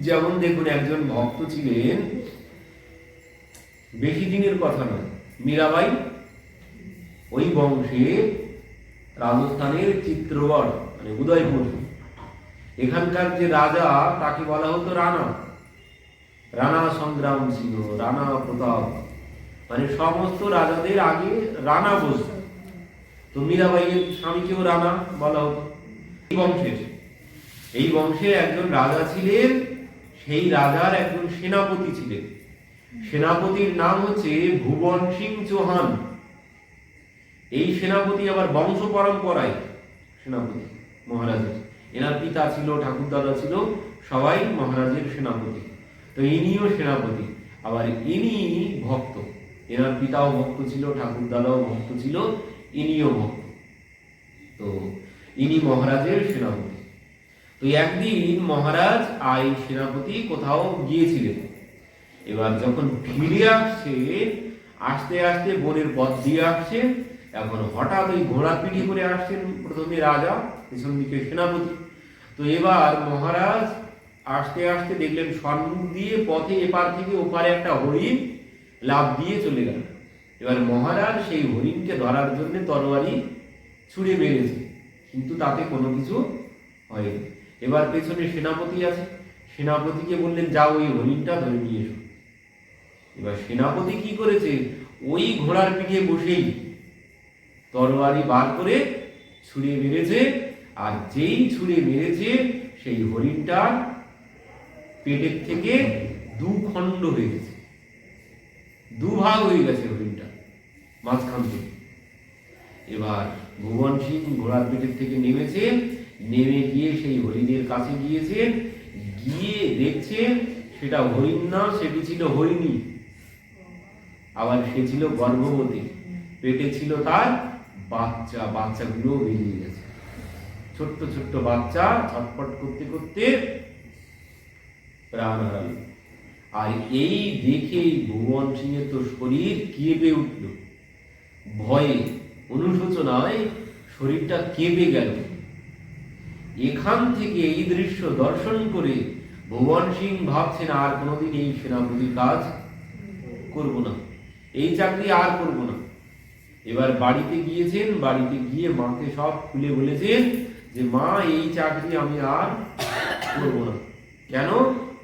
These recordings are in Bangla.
যেমন দেখুন, একজন ভক্ত ছিলেন, বেশি দিনের কথা নয়। মীরাবাই ওই বংশে রাজস্থানের চিত্রগড় মানে উদয়পুর। এখানকার যে রাজা, তাকে বলা হতো রানা। রানা সংগ্রাম সিংহ রানা প্রতাপ। মানে সমস্ত রাজাদের আগে রানা বসত তো মীরাবাইয়ের স্বামীকেও রানা বলা হতো। এই বংশের। এই বংশে একজন রাজা ছিলেন সেই রাজার একজন সেনাপতি ছিলেন। সেনাপতির নাম হচ্ছে ভুবন সিং চৌহান। এই সেনাপতি আবার বংশ পরম্পরায় সেনাপতি, মহারাজের। এনার পিতা ছিল, ঠাকুরদাদা ছিল, সবাই মহারাজের সেনাপতি। তো ইনিও সেনাপতি, আবার ইনি ভক্ত। এনার পিতাও ভক্ত ছিল, ঠাকুরদাদাও ভক্ত ছিল, ইনিও ভক্ত। তো ইনি মহারাজের সেনাপতি। তো একদিন মহারাজ আই সেনাপতি কোথাও গিয়েছিলেন। এবার যখন ফিরে আসছে, আস্তে আস্তে বনের পথ দিয়ে আসছে, এখন হঠাৎ ওই ঘোড়া পিঠে করে আসছেন প্রথমে রাজা পেছন দিকে সেনাপতি। তো এবার মহারাজ আসতে আসতে দেখলেন সন্মুখ দিয়ে পথে এপার থেকে ওপারে একটা হরিণ লাভ দিয়ে চলে গেল। এবার মহারাজ সেই হরিণকে ধরার জন্য তরবারি ছুঁড়ে মেরেছে, কিন্তু তাতে কোনো কিছু হয়নি। এবার পেছনে সেনাপতি আছে। সেনাপতিকে বললেন, যাও ওই হরিণটা ধরে নিয়ে এসো। এবার সেনাপতি কি করেছে? ওই ঘোড়ার পিঠে বসেই তরবারি বার করে ছুঁড়ে মেরেছে, আর যেই ছুঁড়ে মেরেছে, সেই হরিণটা পেটের থেকে দু খণ্ড হয়ে গেছে। দুভাগ হয়ে গেছে হরিণটা, মাঝখান থেকে। এবার ভুবন সিং ঘোড়ার পিঠের থেকে নেমেছেন নেমে গিয়ে সেই হরিণের কাছে গিয়েছেন, গিয়ে দেখছেন সেটা হরিণ না সেটি ছিল হরিণী। আবার সে ছিল গর্ভবতী। পেটে ছিল তার বাচ্চা, বাচ্চাগুলো বেরিয়ে গেছে। ছোট্ট ছোট্ট বাচ্চা ছটফট করতে করতে প্রাণ হারালো। আর এই দেখেই ভুবন সিংয়ের তো শরীর কেঁপে উঠল। ভয়ে, অনুশোচনায় শরীরটা কেঁপে গেল। এখান থেকে এই দৃশ্য দর্শন করে ভুবন সিং ভাবছেন, আর কোনোদিন এই সেনাপতির কাজ করব না। এই চাকরি আর করব না। এবার বাড়িতে গিয়েছেন, বাড়িতে গিয়ে মাকে সব খুলে বলেছেন যে, মা, এই চাকরি আমি আর করব না। কেন?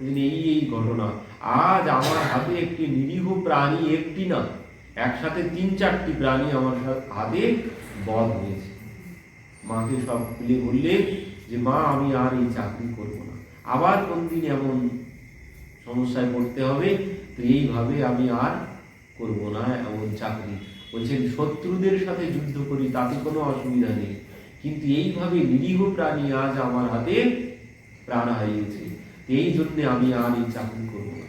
এই এই ঘটনা। আজ আমার হাতে একটি নিরীহ প্রাণী, একটি না, একসাথে তিন চারটি প্রাণী আমার হাতে বধ হয়েছে। মাকে সব খুলে বললেন যে, মা, আমি আর এই চাকরি করব না। আবার কোনদিন এমন সমস্যায় পড়তে হবে, তো এইভাবে আমি আর করব না এমন চাকরি। বলছেন, শত্রুদের সাথে যুদ্ধ করি, তাতে কোনো অসুবিধা নেই। কিন্তু এইভাবে নিরীহ প্রাণী আজ আমার হাতে প্রাণ হারিয়েছে এই জন্য আমি আর এই চাকরি করব না।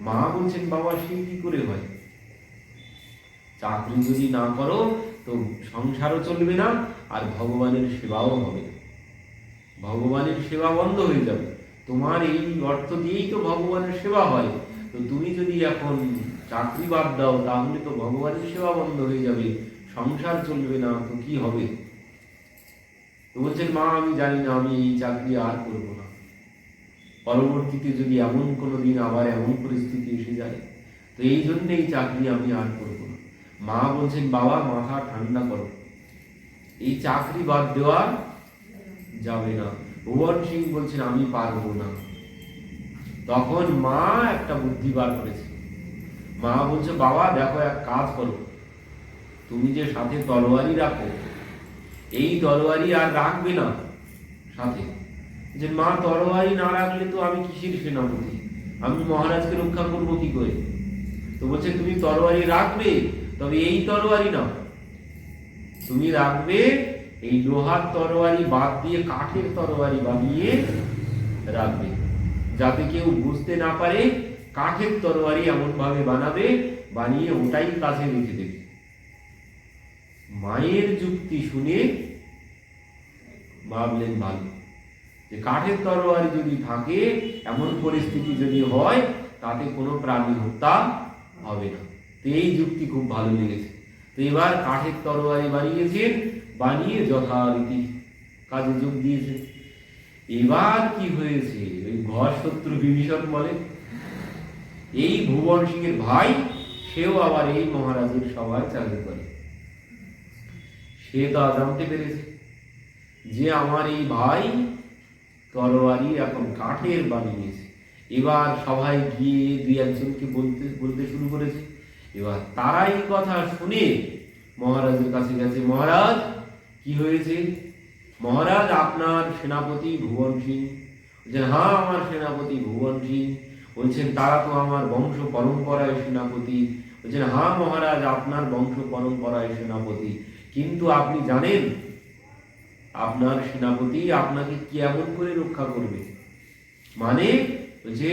মা বলছেন, বাবা, সে কি করে হয়? চাকরি যদি না করো, তো সংসারও চলবে না, আর ভগবানের সেবাও হবে না। ভগবানের সেবা বন্ধ হয়ে যাবে। তোমার এই অর্থ দিয়েই তো ভগবানের সেবা হয়। তো তুমি যদি এখন চাকরি বাদ দাও, তাহলে তো ভগবানের সেবা বন্ধ হয়ে যাবে। সংসার চলবে না, তো কি হবে? তো বলছেন, মা, আমি জানি না, আমি এই চাকরি আর করব না। পরবর্তীতে যদি এমন কোনো দিন আবার এমন পরিস্থিতি এসে যায়, তো এই জন্য এই চাকরি আমি আর করব না। মা বলছেন, বাবা, মাথা ঠান্ডা করো। এই চাকরি বাদ দেওয়া যাবে না। ভুবন সিং বলছেন, আমি পারব না। তখন মা একটা বুদ্ধি বার করেছে। মা বলছে, বাবা, দেখো এক কাজ করো। তুমি যে সাথে তলোয়ারি রাখো, এই তলোয়ারি আর রাখবে না সাথে। যে মা তলোয়ারি না রাখলে তো আমি কিসের সেনাপতি? আমি মহারাজকে রক্ষা করব কি করে? তো বলছে, তুমি তলোয়ারি রাখবে, তবে এই তলোয়ারি না তুমি রাখবে এই লোহার তরোয়ারি বাদ দিয়ে কাঠের তরোয়ারি বানিয়ে রাখবে। যাতে কেউ বুঝতে না পারে, কাঠের তরোয়ারি এমন ভাবে বানাবে, বানিয়ে ওটাই কাছে রেখে দেবে। মায়ের যুক্তি শুনে ভাবলেন ভালো। যে কাঠের তরোয়ারি যদি থাকে, এমন পরিস্থিতি যদি হয়, তাতে কোনো প্রাণী হত্যা হবে না। তো এই যুক্তি খুব ভালো লেগেছে। তো এবার কাঠের তরোয়ারি বানিয়েছেন বানিয়ে যথারীতি কাজে যোগ দিয়েছে। এবার কি হয়েছে? ওই ঘর শত্রু বিভীষণ বলে। এই ভুবন সিং এর ভাই, সেও আবার এই মহারাজের সভায় চালু করে। সে তা জানতে পেরেছে যে আমার এই ভাই তরবারি এখন কাঠের বানিয়েছে এবার সবাই গিয়ে দুই একজনকে বলতে বলতে শুরু করেছে। এবার তারা এই কথা শুনে মহারাজের কাছে গেছে, মহারাজ কি হয়েছে? মহারাজ আপনার সেনাপতি ভুবন সিং বলছেন হ্যাঁ আমার সেনাপতি ভুবন সিং বলছেন, তারা তো আমার বংশ পরম্পরায় সেনাপতি। বলছেন হ্যাঁ মহারাজ, আপনার বংশ পরম্পরায় সেনাপতি। কিন্তু আপনি জানেন, আপনার সেনাপতি আপনাকে কেমন করে রক্ষা করবে? মানে যে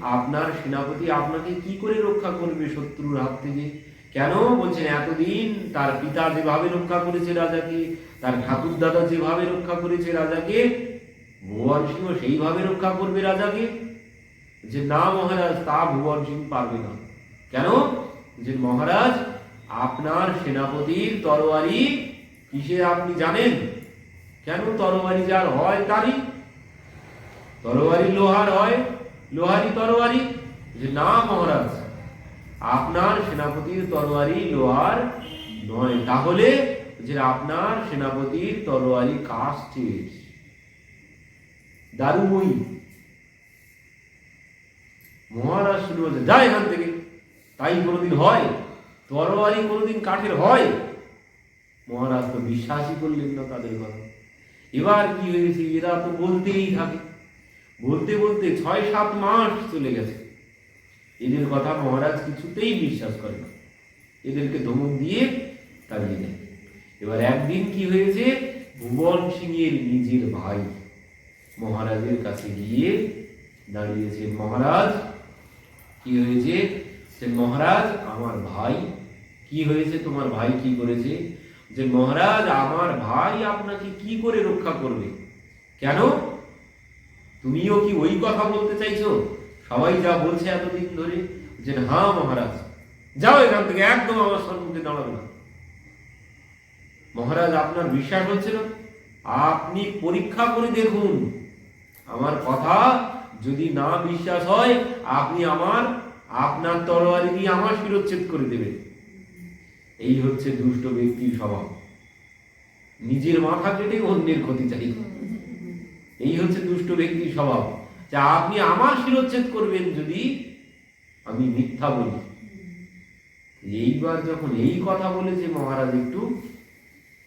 আপনার সেনাপতি আপনাকে কি করে রক্ষা করবে শত্রুর হাত থেকে? কেন বলছেন, এতদিন তার পিতা যেভাবে রক্ষা করেছে রাজাকে, তার ঠাকুর দাদা যেভাবে রক্ষা করেছে রাজাকে ভুবন সিংহ সেইভাবে রক্ষা করবে রাজাকে? যে না মহারাজ, তা ভুবন সিং পারবে না। কেন? যে মহারাজ, আপনার সেনাপতির তরবারি কিসে আপনি জানেন? কেন তরবারি যার হয় তারই? তরবারি লোহার হয় লোহারি তরবারি। যে না মহারাজ সেনাপতির তরবারি লোহার নয়। তাহলে যে আপনার সেনাপতির তরবারি কাস্টের দারুময়ী। মহারাজ শুরু হচ্ছে যা এখান থেকে। তাই কোনোদিন হয়? তরবারি কোনোদিন কাঠের হয়? মহারাজ তো বিশ্বাসই করলেন না তাদের কথা। এবার কি হয়েছে? এরা তো বলতেই থাকে। বলতে বলতে ছয় সাত মাস চলে গেছে। এদের কথা মহারাজ কিছুতেই বিশ্বাস করে না। এদেরকে ধমক দিয়ে তাড়িয়ে দেয় এবার একদিন কি হয়েছে? ভুবন সিং এর নিজের ভাই মহারাজের কাছে গিয়ে দাঁড়িয়েছে মহারাজ, কি হয়েছে? যে মহারাজ, আমার ভাই, কি হয়েছে? তোমার ভাই কি করেছে? যে মহারাজ, আমার ভাই আপনাকে কি করে রক্ষা করবে? কেন? তুমিও কি ওই কথা বলতে চাইছো? সবাই যা বলছে এতদিন ধরে যে হ্যাঁ মহারাজ, যাও এখান থেকে, একদম আমার সম্মুখে দাঁড়াবে না। মহারাজ, আপনার বিশ্বাস হচ্ছে না? আপনি পরীক্ষা করে দেখুন। আমার কথা যদি না বিশ্বাস হয়, আপনি আমার, আপনার তরবারি দিয়ে আমার শিরোচ্ছেদ করে দেবেন। এই হচ্ছে দুষ্ট ব্যক্তির স্বভাব। নিজের মাথা কেটে অন্যের ক্ষতি চাই। এই হচ্ছে দুষ্ট ব্যক্তির স্বভাব। যে আপনি আমার শিরোচ্ছেদ করবেন যদি, আমি মিথ্যা বলি। এইবার যখন এই কথা বলেছে মহারাজ একটু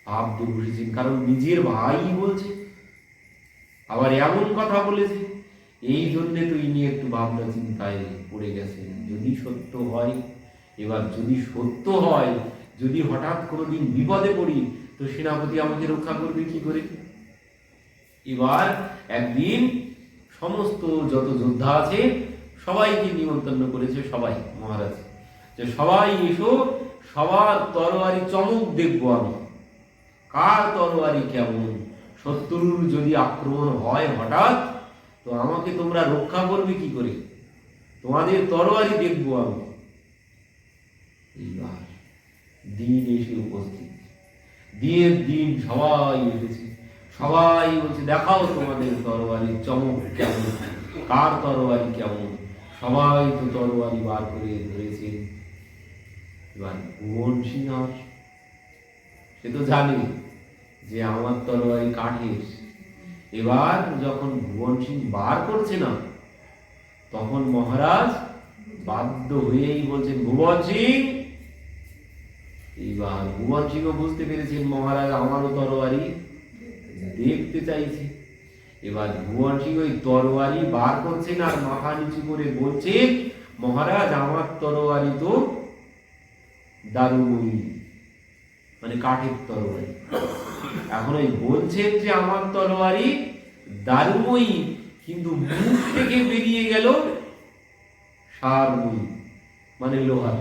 ভাবতে বসেছেন কারণ নিজের ভাই বলছে। আবার এমন কথা বলেছে। এই জন্যে তো ইনি একটু ভাবনা চিন্তায় পড়ে গেছেন। যদি সত্য হয়, এবার যদি সত্য হয়, যদি হঠাৎ কোনোদিন বিপদে পড়ি, তো সেনাপতি আমাকে রক্ষা করবে কি করে? এবার একদিন সমস্ত যত যোদ্ধা আছে, সবাইকে নিমন্ত্রণ করেছে সবাই, মহারাজ। যে সবাই এসো, সবার তরবারি চমক দেখব আমি। কার তরবারি কেমন? শত্রুর যদি আক্রমণ হয় হঠাৎ, তো আমাকে তোমরা রক্ষা করবে কি করে? তোমাদের তরবারি দেখব আমি। দিন এসে উপস্থিত। দিনের দিন সবাই এসেছে। সবাই বলছে, দেখাও তোমাদের তরবারির চমক কেমন? কার তরবারি কেমন? সবাই তো তরবারি বার করে ধরেছে। এবার ভুবন সিংহ সে তো জানে যে আমার তরবারি কাঠের। এবার যখন ভুবন সিং বার করছে না, তখন মহারাজ বাধ্য হয়েই বলছেন ভুবন সিং! এইবার ভুবন সিংহ বুঝতে পেরেছেন, মহারাজ, আমারও তরবারি দেখতে চাইছে। এবার সিং ওই তরবারি বার করছেন আর মাথা নিচু করে বলছে, মহারাজ, আমার তরবারি তো দারুময়ী মানে কাঠের তরবারি এখন ওই বলছেন যে, আমার তরবারি দারুময়ী কিন্তু মুখ থেকে বেরিয়ে গেল সারময়ী মানে লোহার।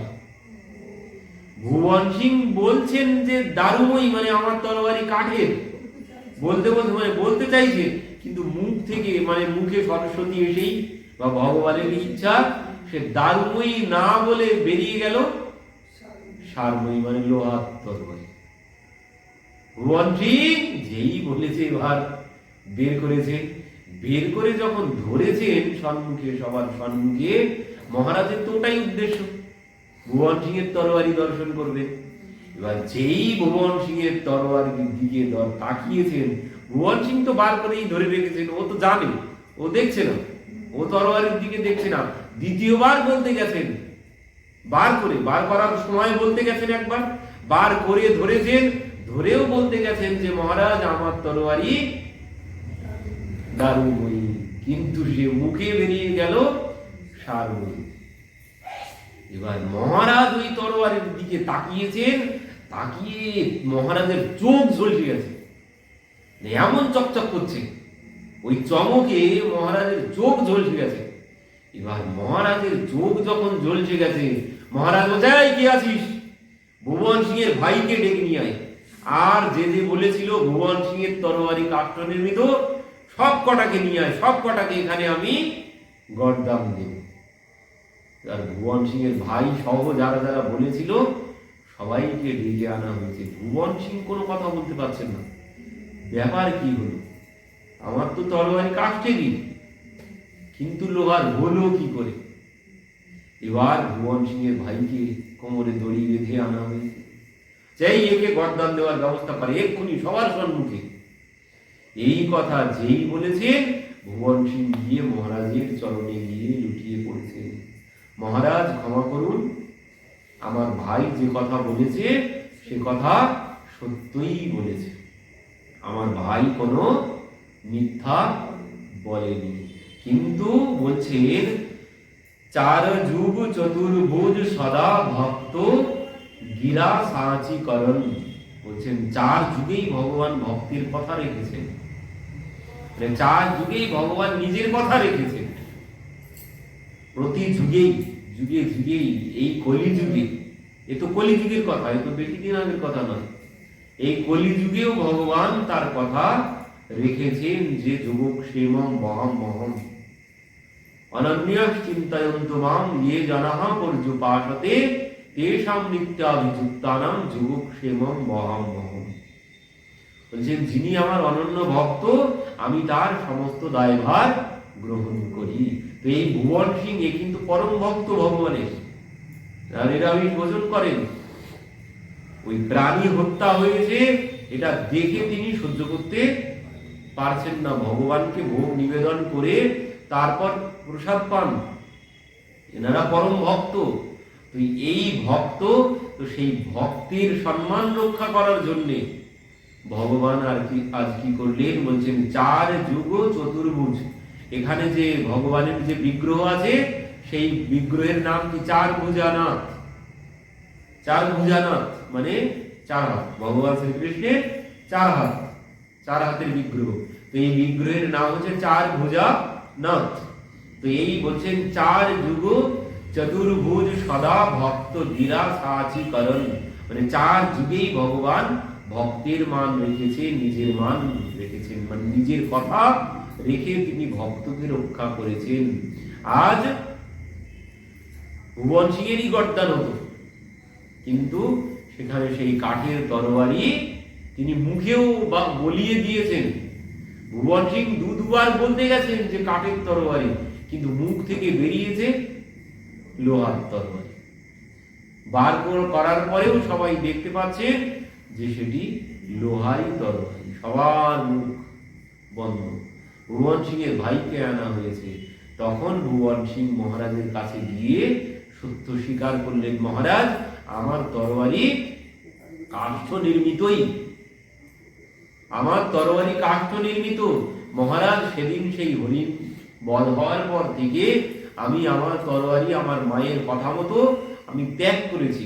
ভুবন সিং বলছেন যে দারুময়ী মানে আমার তরবারি কাঠের। বলতে বলতে মানে বলতে চাইছে কিন্তু মুখ থেকে মানে মুখে সরস্বতী এসেই বা ভগবানের ইচ্ছা, সে দারুময়ী না বলে বেরিয়ে গেল। সারময়ী মানে সিং যেই বলেছে এবার, বের করেছে। বের করে যখন ধরেছেন সম্মুখে সবার সম্মুখে মহারাজের তো ওটাই উদ্দেশ্য। ভুবন সিং এর তরবারি দর্শন করবে। এবার যেই ভুবন সিং এর তরবারির দিকে দর- তাকিয়েছেন ভুবন সিং তো বার করেই ধরে রেখেছেন, ও তো জানে, ও দেখছে না, ও তরবারির দিকে দেখছে না, দ্বিতীয়বার বলতে গেছেন, বার করে, বার করার সময় বলতে গেছেন একবার, বার করে ধরেছেন, ধরেও বলতে গেছেন যে মহারাজ, আমার তরবারি দারুময়ী কিন্তু সে মুখে বেরিয়ে গেল সারময়ী এবার মহারাজ ওই তরবারির দিকে তাকিয়েছেন, তাকিয়ে মহারাজের চোখ ঝলসে গেছে। মানে এমন চকচক করছে, ওই চমকে মহারাজের চোখ ঝলসে গেছে। এবার মহারাজের চোখ যখন জ্বলছে গেছে, মহারাজ বোঝাই কে আছিস? ভুবন সিং এর ভাইকে ডেকে নিয়ে আয়। আর যে যে বলেছিল, ভুবন সিং এর তরবারি কাষ্ঠ নির্মিত সব কটাকে নিয়ে আয়, সব কটাকে এখানে আমি গড়দাম দেব। আর ভুবন সিং এর ভাই সহ যারা যারা বলেছিল, সবাইকে ডেকে আনা হয়েছে। ভুবন সিং কোনো কথা বলতে পারছেন না। ব্যাপার কি হলো? আমার তো তরবারি কাষ্ঠেরই কিন্তু লোহার হলো কি করে? এবার ভুবন সিং এর ভাইকে কোমরে দড়ি বেঁধে আনা হয়েছে। চাই একে গরদান দেওয়ার ব্যবস্থা করে, এক্ষুনি সবার সম্মুখে। এই কথা যেই বলেছে, ভুবন সিং গিয়ে মহারাজের চরণে গিয়ে লুটিয়ে পড়েছেন মহারাজ, ক্ষমা করুন। আমার ভাই যে কথা বলেছে, সে কথা সত্যই বলেছে। আমার ভাই কোনো মিথ্যা বলেনি। কিন্তু বলছেন চার যুগ চতুর্ভুজ সদা ভক্ত গিরা সাঁচি করণ বলছেন, চার যুগেই ভগবান ভক্তির কথা রেখেছেন। মানে চার যুগেই ভগবান নিজের কথা রেখেছেন। প্রতি যুগেই, যুগে যুগেই, এই কলি যুগে, এ তো কলি যুগের কথা, এ তো বেশি দিন আগের কথা নয়। এই কলি যুগেও ভগবান তার কথা রেখেছেন যে, যুবক সেমম বহম মহম। অনন্য চিন্তায়ন্ত মাম ইয়ে জনাহ পর্যুপাসতে তেষাম নিত্যাভিযুক্তানাম যুবক সেমম বহম মহম। বলছেন, যিনি আমার অনন্য ভক্ত, আমি তার সমস্ত দায়ভার গ্রহণ করি। এই ভুবন সিং এ কিন্তু পরম ভক্ত ভগবানের। এরা ভোজন করেন। ওই প্রাণী হত্যা হয়েছে, এটা দেখে তিনি সহ্য করতে পারছেন না। ভগবানকে ভোগ নিবেদন করে তারপর প্রসাদ পান। এনারা পরম ভক্ত। তো এই ভক্ত, তো সেই ভক্তির সম্মান রক্ষা করার জন্যে ভগবান আর কি আজ কি করলেন? বলছেন, চার যুগ চতুর্ভুজ। এখানে যে ভগবানের যে বিগ্রহ আছে, সেই বিগ্রহের নাম কি? চার ভুজানাথ। চার ভুজানাথ মানে চার হাত। ভগবান শ্রীকৃষ্ণের চার হাত, চার হাতের বিগ্রহ। তো এই বিগ্রহের নাম হচ্ছে চার ভুজা তো এই বলছেন, চার যুগ চতুর্ভুজ সদা ভক্ত ধীরা সাচি মানে চার যুগেই ভগবান ভক্তের মান রেখেছে, নিজের মান রেখেছেন। মানে নিজের কথা রেখে তিনি ভক্তকে রক্ষা করেছেন। আজ ভুবন সিংয়েরই গর্দান হতো কিন্তু সেখানে সেই কাঠের তরবারি তিনি মুখেও বা বলিয়ে দিয়েছেন। ভুবন সিং দু দুবার বলতে গেছেন যে কাঠের তরবারি কিন্তু মুখ থেকে বেরিয়েছে লোহার তরবারি বার কর- করার পরেও সবাই দেখতে পাচ্ছেন যে সেটি লোহারই তরবারি সবার মুখ বন্ধ। ভুবন সিং এর ভাইকে আনা হয়েছে। তখন ভুবন সিং মহারাজের কাছে গিয়ে সত্য স্বীকার করলেন, মহারাজ, আমার তরবারি কাষ্ঠ নির্মিতই। আমার তরবারি কাষ্ঠ নির্মিত। মহারাজ, সেদিন সেই হরিণ বধ হওয়ার পর থেকে আমি আমার তরবারি আমার মায়ের কথা মতো আমি ত্যাগ করেছি।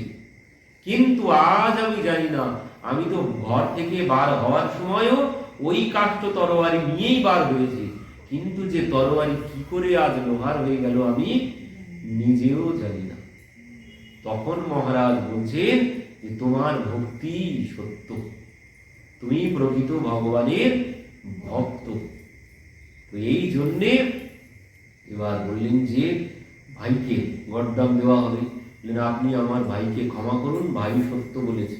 কিন্তু আজ আমি জানি না। আমি তো ঘর থেকে বার হওয়ার সময়ও ওই কাষ্ঠ তরবারি নিয়েই বার হয়েছে। কিন্তু যে তরবারি কি করে আজ লোহার হয়ে গেল আমি নিজেও জানি না। তখন মহারাজ বলছেন যে, তোমার ভক্তি সত্য। তুমি প্রকৃত ভগবানের ভক্ত। তো এই জন্যে এবার বললেন যে, ভাইকে গড্ডাম দেওয়া হবে। বললেন, আপনি আমার ভাইকে ক্ষমা করুন, ভাই সত্য বলেছে।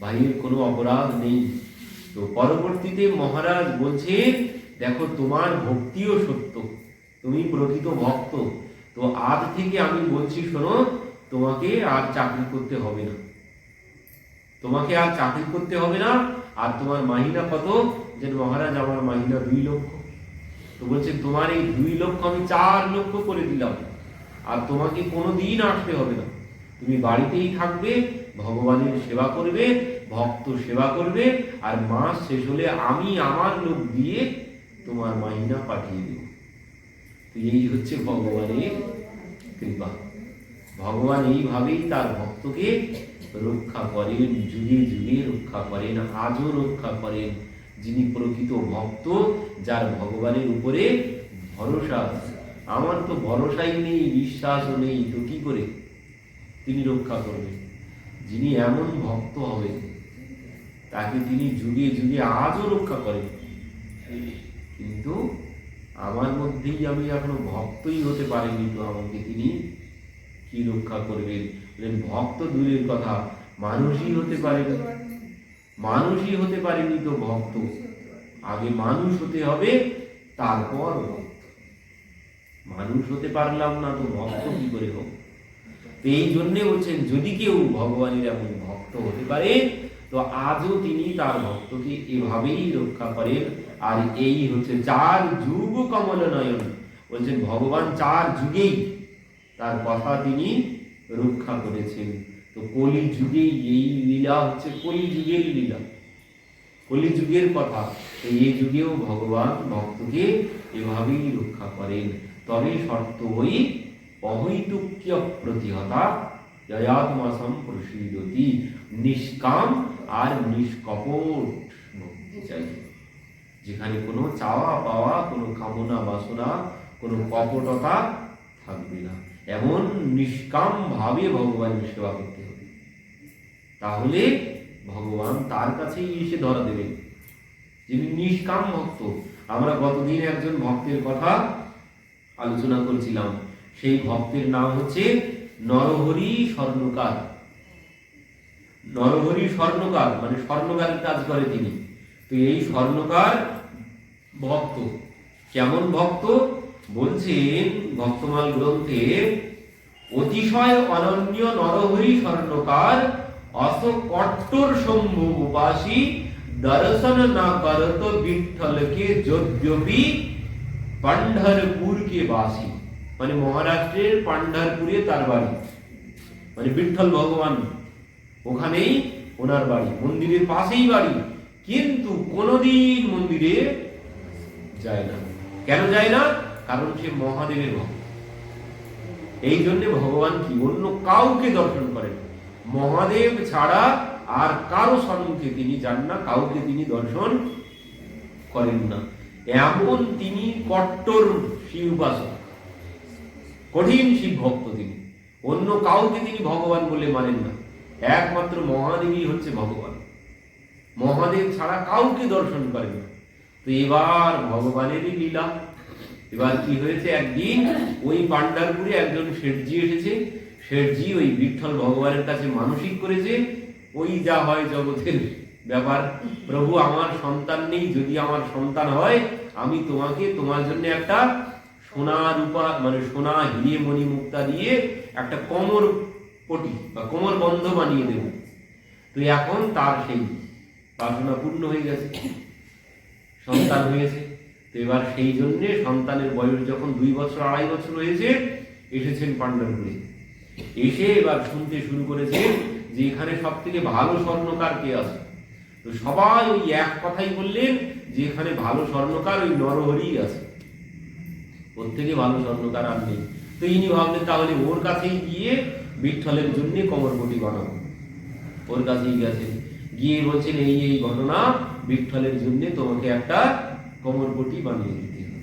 ভাইয়ের কোনো অপরাধ নেই। তো পরবর্তীতে মহারাজ বলছেন, দেখো, তোমার ভক্তিও সত্য। তুমি প্রকৃত ভক্ত। তো আজ থেকে আমি বলছি, শোনো, তোমাকে আর চাকরি করতে হবে না। তোমাকে আর চাকরি করতে হবে না। আর তোমার মাহিনা কত? যে মহারাজ, আমার মাহিনা দুই লক্ষ। তো বলছে, তোমার এই দুই লক্ষ আমি চার লক্ষ করে দিলাম। আর তোমাকে কোনো দিন আসতে হবে না। তুমি বাড়িতেই থাকবে, ভগবানের সেবা করবে, ভক্ত সেবা করবে, আর মাস শেষ হলে আমি আমার লোক দিয়ে তোমার মাইনা পাঠিয়ে দেব। এই হচ্ছে ভগবানের কৃপা। ভগবান এইভাবেই তার ভক্তকে রক্ষা করেন, যুগে যুগে রক্ষা করেন, আজও রক্ষা করেন। যিনি প্রকৃত ভক্ত, যার ভগবানের উপরে ভরসা আমার তো ভরসাই নেই, বিশ্বাসও নেই, তো কি করে? তিনি রক্ষা করবেন। যিনি এমন ভক্ত হবেন, তাকে তিনি যুগে যুগে আজও রক্ষা করেন। কিন্তু আমার মধ্যেই আমি এখনও ভক্তই হতে পারিনি তো আমাকে তিনি কি রক্ষা করবেন? ভক্ত দূরের কথা, মানুষই হতে পারেনি মানুষই হতে পারেনি তো ভক্ত। আগে মানুষ হতে হবে, তারপর ভক্ত। মানুষ হতে পারলাম না তো ভক্ত কি করে হোক এই জন্যে বলছেন, যদি কেউ ভগবানের এমন ভক্ত হতে পারে, তো আজও তিনি তার ভক্তকে এভাবেই রক্ষা করেন। আর এই হচ্ছে চার যুগ কমল নয়ন বলছেন, ভগবান চার যুগেই তার কথা তিনি রক্ষা করেছেন। তো কলি যুগেই এই লীলা হচ্ছে কলি যুগের লীলা। কলি যুগের কথা এই যুগেও ভগবান ভক্তকে এভাবেই রক্ষা করেন। তবে শর্ত ওই অহৈতুক্য প্রতিহতা জয়াত্মাসম প্রসিদতি, নিষ্কাম আর নিষ্কপট চাই। যেখানে কোনো চাওয়া পাওয়া, কোনো কামনা বাসনা, কোনো কপটতা থাকবে না। এমন নিষ্কাম ভাবে ভগবানের সেবা করতে হবে। তাহলে ভগবান তার কাছেই এসে ধরা দেবেন। যিনি নিষ্কাম ভক্ত, আমরা গতদিন একজন ভক্তের কথা আলোচনা করছিলাম। সেই ভক্তের নাম হচ্ছে নরহরি স্বর্ণকার। নরহরি স্বর্ণকার মানে স্বর্ণকারের কাজ করে তিনি। তো এই স্বর্ণকার ভক্ত, কেমন ভক্ত? বলছেন ভক্তমাল গ্রন্থে, অতিশয় অনন্য নরহরি স্বর্ণকার অস কট্টর শম্ভু উপাসী, দর্শন না করত বিঠ্ঠলকে যদ্যপি পান্ডারপুরকে বাসী। মানে মহারাষ্ট্রের পান্ডারপুরে তার বাড়ি। মানে বিঠল ভগবান ওখানেই ওনার বাড়ি, মন্দিরের পাশেই বাড়ি। কিন্তু কোনোদিন মন্দিরে যায় না। কেন যায় না? কারণ সে মহাদেবের ভক্ত। এই জন্য ভগবান কি, অন্য কাউকে দর্শন করেন মহাদেব ছাড়া আর কারও সম্মুখে তিনি যান না, কাউকে তিনি দর্শন করেন না। এমন তিনি কট্টর শিব কঠিন শিব ভক্ত তিনি অন্য কাউকে তিনি ভগবান বলে মানেন না। একমাত্র মহাদেবই হচ্ছে ভগবান। মহাদেব ছাড়া কাউকে দর্শন করেন না। তো এবার ভগবানেরই লীলা। এবার কি হয়েছে? একদিন ওই পান্ডারপুরে একজন শেঠজি এসেছে। শেঠজি ওই বিঠল ভগবানের কাছে মানসিক করেছে, ওই যা হয় জগতের ব্যাপার। প্রভু, আমার সন্তান নেই। যদি আমার সন্তান হয়, আমি তোমাকে, তোমার জন্য একটা সোনা রূপা মানে সোনা, হিরে, মণি মুক্তা দিয়ে একটা কোমর পটি বা কোমর বন্ধ বানিয়ে দেব। তো এখন তার সেই বাসনা পূর্ণ হয়ে গেছে, সন্তান হয়েছে। তো এবার সেই জন্যে সন্তানের বয়স যখন দুই বছর, আড়াই বছর হয়েছে, এসেছেন পাণ্ডবপুরে এসে এবার শুনতে শুরু করেছে যে এখানে সব থেকে ভালো স্বর্ণকার কে আছে? তো সবাই ওই এক কথাই বললেন যে এখানে ভালো স্বর্ণকার ওই নরহরিই আছে। ভালো স্বর্ণকার আর নেই। তো ইনি ভাবলেন, তাহলে ওর কাছেই গিয়ে বিঠলের জন্য কমরপটি বানাবো ওর কাছেই গেছেন গিয়ে বলছেন, এই এই ঘটনা বিঠলের জন্য তোমাকে একটা কমরপটি বানিয়ে দিতে হবে।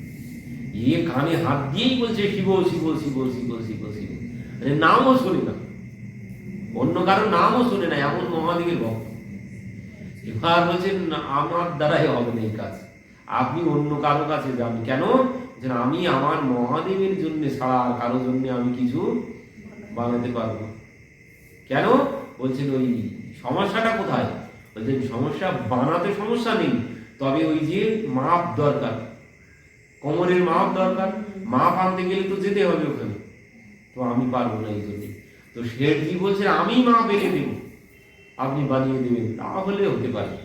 ইয়ে কানে হাত দিয়েই বলছে, শিব শিব শিব শিব শিব শিব। মানে নামও শুনে না। অন্য কারও নামও শুনে না, এমন মহাদেবের ভক্ত। এবার বলছেন আমার দ্বারাই হবে না এই কাজ। আপনি অন্য কারও কাছে যান। কেন? যে আমি আমার মহাদেবের জন্য ছাড়া আর কারও জন্য আমি কিছু বানাতে পারব। কেন? বলছেন ওই সমস্যাটা কোথায়? বলছেন, সমস্যা বানাতে সমস্যা নেই, তবে ওই যে মাপ দরকার। কোমরের মাপ দরকার, মাপ আনতে গেলে তো যেতে হবে ওখানে। তো আমি পারব না এই জন্য। তো শেঠজি বলছে, আমি মাপ এনে দেবো। আপনি বানিয়ে দেবেন, তাহলে হতে পারে।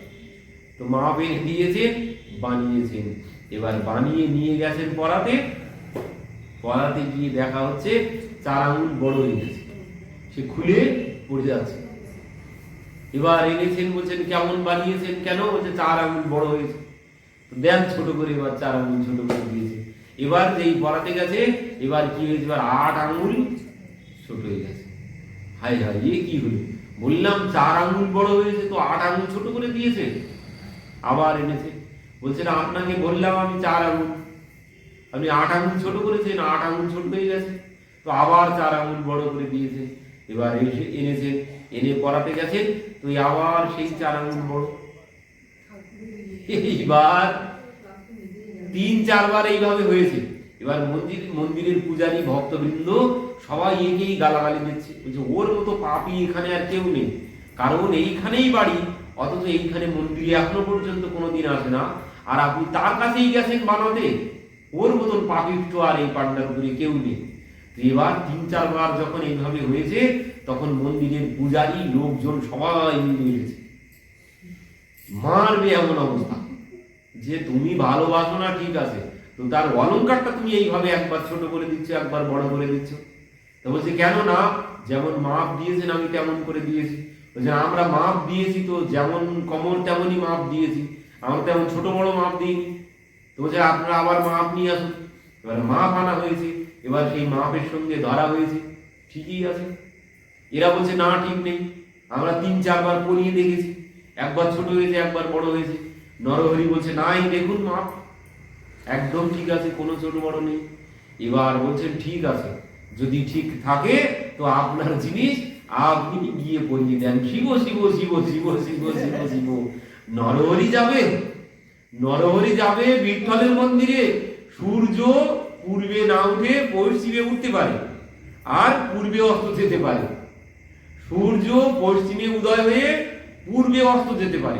তো মাপ এনে দিয়েছে, বানিয়েছেন। এবার বানিয়ে নিয়ে গেছেন পড়াতে। পড়াতে গিয়ে দেখা হচ্ছে চার আঙুল বড় হয়ে গেছে। সে খুলে পড়ে যাচ্ছে। এবার এনেছেন বলছেন, কেমন বানিয়েছেন কেন? বলছে চার আঙুল বড় হয়েছে। দেন ছোট করে এবার চার আঙুল ছোট করে দিয়েছে। এবার যেই পড়াতে গেছে, এবার কি হয়েছে? এবার আট আঙুল ছোট হয়ে গেছে। হাই হাই এ কি হলো? বললাম, চার আঙুল বড় হয়েছে, তো আট আঙুল ছোট করে দিয়েছে। আবার এনেছে বলছে, না, আপনাকে বললাম আমি চার আঙুল। আপনি আট আঙুল ছোট করেছেন, আট আঙুল ছোট হয়ে গেছে। তো আবার চার আঙুল বড় করে দিয়েছে। এবার এসে এনেছে এনে পড়াতে গেছে তো আবার সেই চার আঙুল বড়। এইবার তিন, চারবার এইভাবে হয়েছে। এবার মন্দির, মন্দিরের পূজারী, ভক্তবৃন্দ সবাই একেই গালাগালি দিচ্ছে। বলছে, ওর মতো পাপি এখানে আর কেউ নেই। কারণ এইখানেই বাড়ি, অথচ এইখানে মন্দিরে এখনও পর্যন্ত কোনোদিন আসে না। আর আপনি তার কাছেই গেছেন বানাতে। ওর মতন তো আর এই পাণ্ডারপুরে কেউ নেই। এবার তিন চারবার যখন এইভাবে হয়েছে, তখন মন্দিরের পূজারি লোকজন সবাই মিলে এসেছে। মারবে এমন অবস্থা। যে তুমি ভালোবাসো না, ঠিক আছে। তো তার অলংকারটা তুমি এইভাবে একবার ছোট করে দিচ্ছ, একবার বড় করে দিচ্ছ। তো বলছে, কেন না? যেমন মাপ দিয়েছেন, আমি তেমন করে দিয়েছি। বলছে, আমরা মাপ দিয়েছি তো, যেমন কমর তেমনই মাপ দিয়েছি। আমরা তেমন ছোট বড় মাপ দিইনি তো বলছে আপনারা আবার মাপ নিয়ে আসুন এবার মাপ আনা হয়েছে। এবার সেই মাপের সঙ্গে ধরা হয়েছে। ঠিকই আছে। এরা বলছে, না, ঠিক নেই। আমরা তিন, চারবার পরিয়ে দেখেছি। একবার ছোট হয়েছে, একবার বড় হয়েছে। নরহরি বলছে, না, এই দেখুন মাপ। একদম ঠিক আছে, কোনো ছোট বড় নেই। এবার বলছেন, ঠিক আছে। যদি ঠিক থাকে, তো আপনার জিনিস আপনি গিয়ে পরিয়ে দেন। শিব শিব শিব শিব শিব শিব শিব। নরহরি যাবে নরহরি যাবে বিঠলের মন্দিরে। সূর্য পূর্বে না উঠে পশ্চিমে উঠতে পারে আর পূর্বে অস্ত যেতে পারে। সূর্য পশ্চিমে উদয় হয়ে পূর্বে অস্ত যেতে পারে।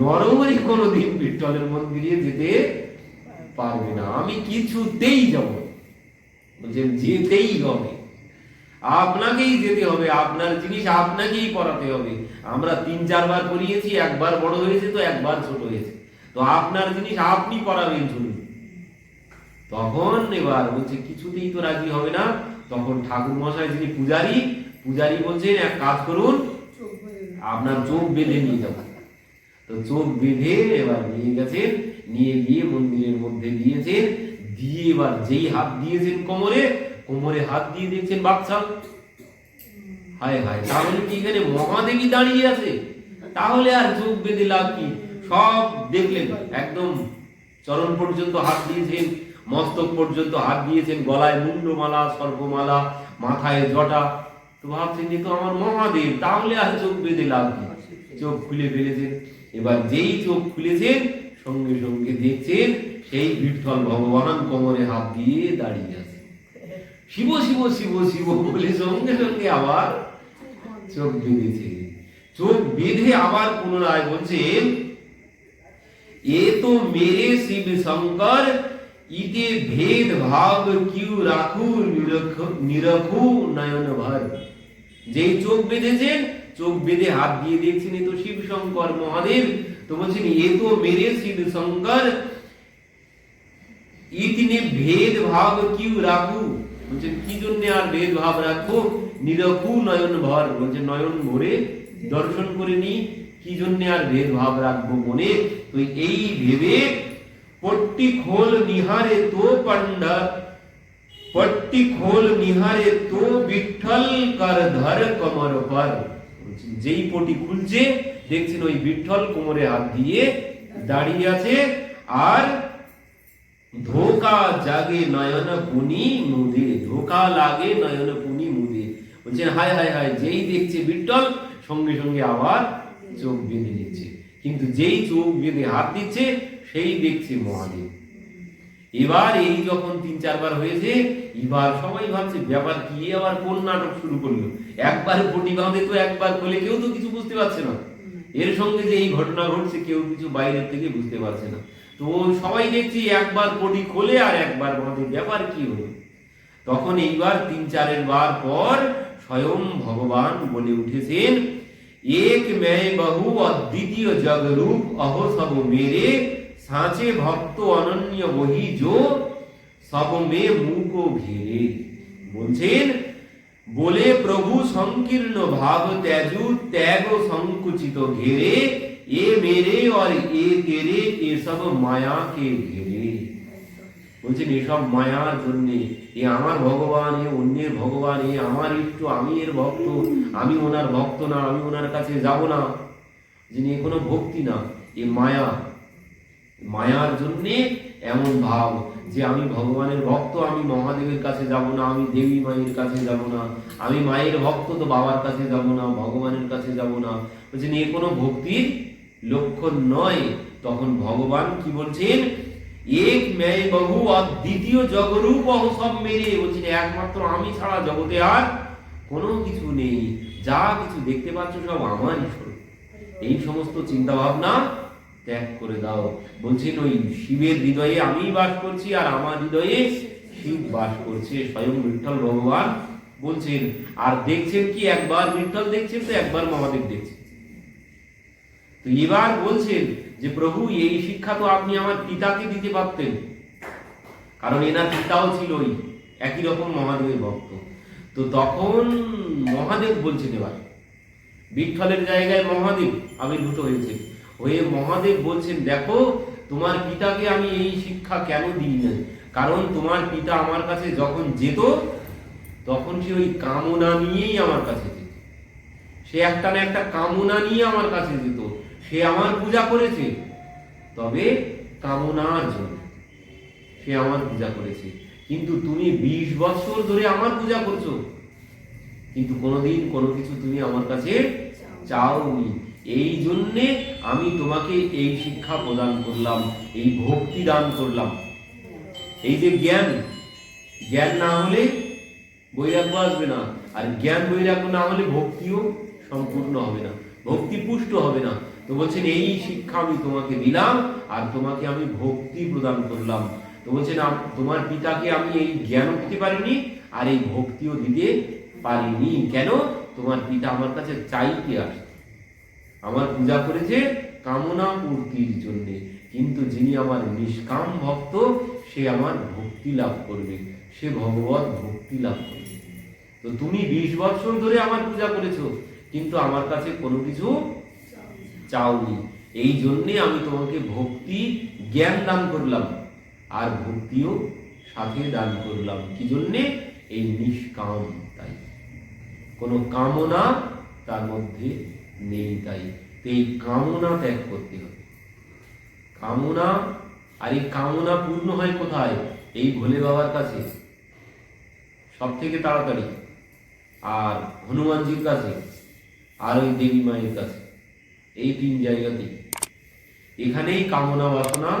নরহরি কোনোদিন বিঠলের মন্দিরে যেতে পারবে না। আমি কিছুতেই যাব যেতেই হবে। আপনাকেই যেতে হবে, আপনার জিনিস আপনাকেই পড়াতে হবে। আমরা তিন চারবার পড়িয়েছি একবার বড় হয়েছে তো একবার ছোট হয়েছে। তো আপনার জিনিস আপনি পড়াবেন চলুন তখন এবার বলছে, কিছুতেই তো রাজি হবে না। তখন ঠাকুর মশাই যিনি পূজারি পূজারি বলছেন, এক কাজ করুন, আপনার চোখ বেঁধে নিয়ে যাব। তো চোখ বেঁধে এবার নিয়ে গেছেন, নিয়ে গিয়ে মন্দিরের মধ্যে দিয়েছেন, দিয়ে এবার যেই হাত দিয়েছেন কোমরে কোমরে হাত দিয়ে দেখছেন বাচ্চা? হায় হায়, তাহলে কি এখানে মহাদেবী দাঁড়িয়ে আছে? তাহলে আর চোখ বেঁধে লাভ কি? সব দেখলেন, একদম চরণ পর্যন্ত হাত দিয়েছেন, মস্তক পর্যন্ত হাত দিয়েছেন, গলায় মুন্ডমালা সর্পমালা, মাথায় জটা। তো ভাবছেন যে তো আমার মহাদেব, তাহলে আর চোখ বেঁধে লাভ কি? চোখ খুলে ফেলেছেন। এবার যেই চোখ খুলেছেন, সঙ্গে সঙ্গে দেখছেন, সেই বিঠল ভগবান কোমরে হাত দিয়ে দাঁড়িয়ে আছে। শিব শিব শিব শিব বলে সঙ্গে সঙ্গে আবার চোখ বেঁধেছে। চোখ বেঁধে আবার পুনরায় বলছেন এ তো মেরে শিব শঙ্কর, ইতে ভেদ ভাব কিউ রাখু নিরখ- নয়ন ভর। যেই চোখ বেঁধেছেন চোখ বেঁধে হাত দিয়ে দেখছেন তো শিব শঙ্কর মহাদেব। তো বলছেন, এ তো মেরে শিব শঙ্কর, ইতনে ভেদ ভাব কিউ রাখু বলছেন কি জন্য আর ভাব রাখব নিরখু নয়ন ভর। বলছে, নয়ন ভরে দর্শন করে নি কি জন্য আর ভেদ ভাব রাখব মনে? তো এই ভেবে পট্টি খোল নিহারে তো পান্ডা পট্টি খোল নিহারে তো বিঠল কর ধর কমর পর। যেই পটি খুলছে, দেখছেন ওই বিঠল কোমরে হাত দিয়ে দাঁড়িয়ে আছে, আর ধোকা জাগে নয়ন পুনি মুদে ধোকা লাগে নয়ন পুনি মুদে বলছেন, হায় হায় হায়, যেই দেখছে বিট্টল, সঙ্গে সঙ্গে আবার চোখ বেঁধে নিচ্ছে। কিন্তু যেই চোখ বেঁধে হাত দিচ্ছে, সেই দেখছে মহাদেব। এবার এই যখন তিন, চারবার হয়েছে, এবার সবাই ভাবছে, ব্যাপার কি? আবার কোন নাটক শুরু করল? একবার পটি বাঁধে তো একবার বলে কেউ তো কিছু বুঝতে পারছে না। এর সঙ্গে যে এই ঘটনা ঘটছে, কেউ কিছু বাইরের থেকে বুঝতে পারছে না। তো সবাই দেখছি একবার কোটি খোলে আর একবার বাঁধে। ব্যাপার কি হলো? তখন এইবার তিন চারের বার পর স্বয়ং ভগবান বলে উঠেছেন, এক মেয় বহু অদ্বিতীয় জগরূপ, অহ সব মেরে, সাঁচে ভক্ত অনন্য বহি যো, সব মে মুখ ঘেরে। বলছেন, বলে প্রভু সংকীর্ণ ভাব ত্যাজু, ত্যাগ সংকুচিত ঘেরে এ মেরে और ये तेरे এ তেরে এসব মায়াকে ঘেরে বলছেন এসব মায়ার জন্য এ আমার ভগবান এ অন্যের ভগবান এ আমার ইষ্ট আমি এর ভক্ত, আমি ওনার ভক্ত না, আমি ওনার কাছে যাব না। যিনি কোনো ভক্তি না, এ মায়া। মায়ার জন্যে এমন ভাব যে আমি ভগবানের ভক্ত, আমি মহাদেবের কাছে যাব না, আমি দেবী মায়ের কাছে যাব না, আমি মায়ের ভক্ত তো বাবার কাছে যাব না, ভগবানের কাছে যাব না। বলছেন এ কোনো ভক্তির লক্ষণ নয়, তখন ভগবান কি বলছেন? এক মেয় বহু অদ্বিতীয় জগরূপ অহ সব মেরে। বলছেন, একমাত্র আমি ছাড়া জগতে আর কোনো কিছু নেই। যা কিছু দেখতে পাচ্ছ সব আমারই স্বরূপ। এই সমস্ত চিন্তা ভাবনা ত্যাগ করে দাও। বলছেন, ওই শিবের হৃদয়ে আমি বাস করছি আর আমার হৃদয়ে শিব বাস করছে। স্বয়ং বিঠল ভগবান বলছেন, আর দেখছেন কি? একবার বিঠল দেখছেন তো একবার মহাদেব দেখছেন। তো এবার বলছেন যে, প্রভু, এই শিক্ষা তো আপনি আমার পিতাকে দিতে পারতেন। কারণ এনার পিতাও ছিল ওই একই রকম মহাদেবের ভক্ত। তো তখন মহাদেব বলছেন এবার বিঠলের জায়গায় মহাদেব আবির্ভূত হয়েছে। হয়ে মহাদেব বলছেন, দেখো, তোমার পিতাকে আমি এই শিক্ষা কেন দিই না কারণ তোমার পিতা আমার কাছে যখন যেত, তখন সে ওই কামনা নিয়েই আমার কাছে যেত। সে একটা না একটা কামনা নিয়ে আমার কাছে যেত। সে আমার পূজা করেছে, তবে কামনার জন্য সে আমার পূজা করেছে। কিন্তু তুমি বিশ বছর ধরে আমার পূজা করছ। কিন্তু কোনোদিন কোনো কিছু তুমি আমার কাছে চাওনি। এই জন্যে আমি তোমাকে এই শিক্ষা প্রদান করলাম, এই ভক্তি দান করলাম। এই যে জ্ঞান জ্ঞান না হলে বৈরাগ্য আসবে না। আর জ্ঞান বৈরাগ্য না হলে ভক্তিও সম্পূর্ণ হবে না। ভক্তি পুষ্ট হবে না। তো বলছেন, এই শিক্ষা আমি তোমাকে দিলাম আর তোমাকে আমি ভক্তি প্রদান করলাম। তো বলছেন তোমার পিতাকে আমি এই জ্ঞানও দিতে পারিনি আর এই ভক্তিও দিতে পারিনি। কেন? তোমার পিতা আমার কাছে চাইতে আসে। আমার পূজা করেছে কামনা পূর্তির জন্য। কিন্তু যিনি আমার নিষ্কাম ভক্ত, সে আমার ভক্তি লাভ করবে। সে ভগবত ভক্তি লাভ করবে। তো তুমি বিশ বছর ধরে আমার পূজা করেছ, কিন্তু আমার কাছে কোনো কিছু চাওনি এই জন্যে আমি তোমাকে ভক্তি জ্ঞান দান করলাম, আর ভক্তিও সাথে দান করলাম। কি জন্যে? এই নিষ্কাম তাই। কোনো কামনা তার মধ্যে নেই তাই। এই কামনা ত্যাগ করতে হবে। কামনা, আর এই কামনা পূর্ণ হয় কোথায়? এই ভোলে বাবার কাছে। সব থেকে তাড়াতাড়ি। আর হনুমানজির কাছে। আর ওই দেবী মায়ের কাছে। এই তিন জায়গাতেই এখানেই কামনা বাসনা,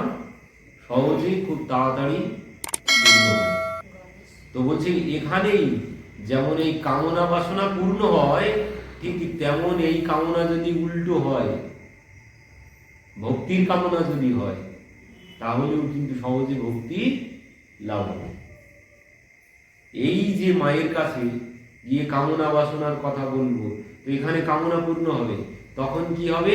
সহজেই খুব তাড়াতাড়ি তো বলছি, এখানেই যেমন এই কামনা বাসনা পূর্ণ হয় ঠিক তেমন এই কামনা যদি উল্টো হয়, ভক্তির কামনা যদি হয়, তাহলেও কিন্তু সহজে ভক্তি লাভ হবে। এই যে মায়ের কাছে গিয়ে কামনা বাসনার কথা বলব, তো এখানে কামনা পূর্ণ হবে? তখন কি হবে?